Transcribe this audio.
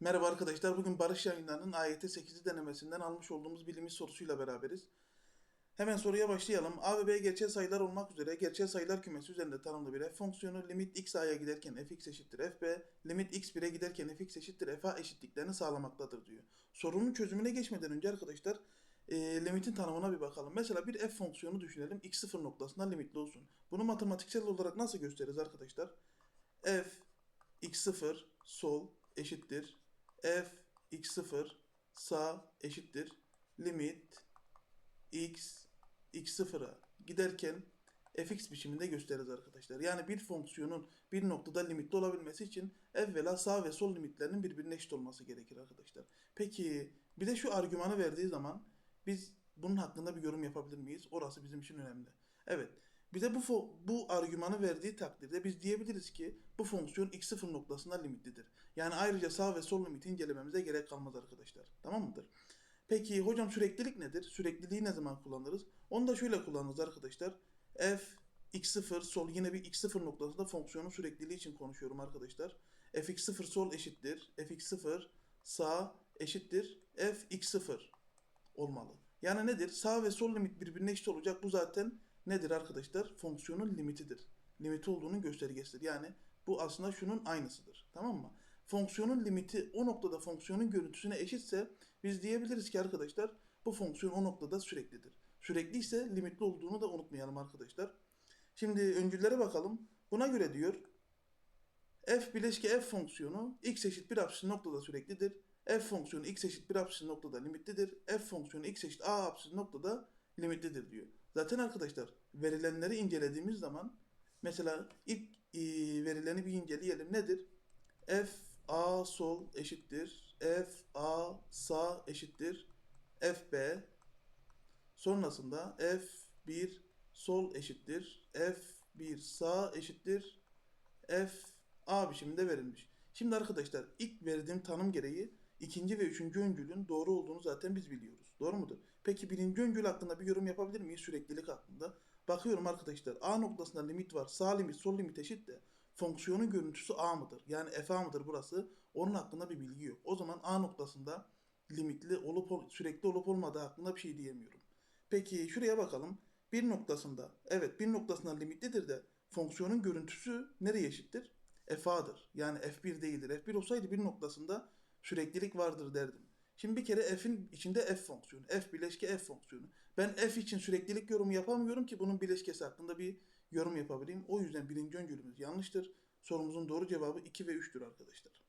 Merhaba arkadaşlar. Bugün Barış Yayınları'nın AYT 8'i denemesinden almış olduğumuz bilimiz sorusuyla beraberiz. Hemen soruya başlayalım. A ve B gerçel sayılar olmak üzere gerçel sayılar kümesi üzerinde tanımlı bir f fonksiyonu limit x a'ya giderken fx eşittir fb, limit x 1'e giderken fx eşittir fa eşitliklerini sağlamaktadır diyor. Sorunun çözümüne geçmeden önce arkadaşlar e, limitin tanımına bir bakalım. Mesela bir f fonksiyonu düşünelim. x sıfır noktasında limitli olsun. Bunu matematiksel olarak nasıl gösteririz arkadaşlar? f x0 sol eşittir f x0 sağ eşittir limit x x0'a giderken fx biçiminde gösteririz arkadaşlar. Yani bir fonksiyonun bir noktada limitli olabilmesi için evvela sağ ve sol limitlerinin birbirine eşit olması gerekir arkadaşlar. Peki bir de şu argümanı verdiği zaman biz bunun hakkında bir yorum yapabilir miyiz? Orası bizim için önemli. Evet. Bize bu bu argümanı verdiği takdirde biz diyebiliriz ki bu fonksiyon x0 noktasında limitlidir. Yani ayrıca sağ ve sol limiti incelememize gerek kalmaz arkadaşlar. Tamam mıdır? Peki hocam süreklilik nedir? Sürekliliği ne zaman kullanırız? Onu da şöyle kullanırız arkadaşlar. F x0 sol yine bir x0 noktasında fonksiyonun sürekliliği için konuşuyorum arkadaşlar. fx0 sol eşittir. fx0 sağ eşittir. fx0 olmalı. Yani nedir? Sağ ve sol limit birbirine eşit olacak. Bu zaten nedir arkadaşlar? Fonksiyonun limitidir. Limiti olduğunun göstergesidir. Yani bu aslında şunun aynısıdır. Tamam mı? Fonksiyonun limiti o noktada fonksiyonun görüntüsüne eşitse biz diyebiliriz ki arkadaşlar bu fonksiyon o noktada süreklidir. Sürekli ise limitli olduğunu da unutmayalım arkadaşlar. Şimdi öncüllere bakalım. Buna göre diyor f bileşke f fonksiyonu x eşit bir apsisi noktada süreklidir. f fonksiyonu x eşit bir apsisi noktada limitlidir. f fonksiyonu x eşit a apsisi noktada limitlidir diyor. Zaten arkadaşlar verilenleri incelediğimiz zaman mesela ilk e, verileni bir inceleyelim. Nedir? f a sol eşittir. f a sağ eşittir. f b sonrasında f1 sol eşittir. f1 sağ eşittir. f a biçiminde verilmiş. Şimdi arkadaşlar ilk verdiğim tanım gereği ikinci ve üçüncü öncülün doğru olduğunu zaten biz biliyoruz. Doğru mudur? Peki birinci öncül hakkında bir yorum yapabilir miyiz süreklilik hakkında? Bakıyorum arkadaşlar A noktasında limit var. Sağ limit sol limit eşit de fonksiyonun görüntüsü A mıdır? Yani f a mıdır burası? Onun hakkında bir bilgi yok. O zaman A noktasında limitli olup ol- sürekli olup olmadığı hakkında bir şey diyemiyorum. Peki şuraya bakalım. Bir noktasında evet bir noktasında limitlidir de fonksiyonun görüntüsü nereye eşittir? f'a'dır. Yani f1 değildir. f1 olsaydı bir noktasında süreklilik vardır derdim. Şimdi bir kere f'in içinde f fonksiyonu. f bileşke f fonksiyonu. Ben f için süreklilik yorumu yapamıyorum ki bunun bileşkesi hakkında bir yorum yapabileyim. O yüzden birinci öncülümüz yanlıştır. Sorumuzun doğru cevabı 2 ve 3'tür arkadaşlar.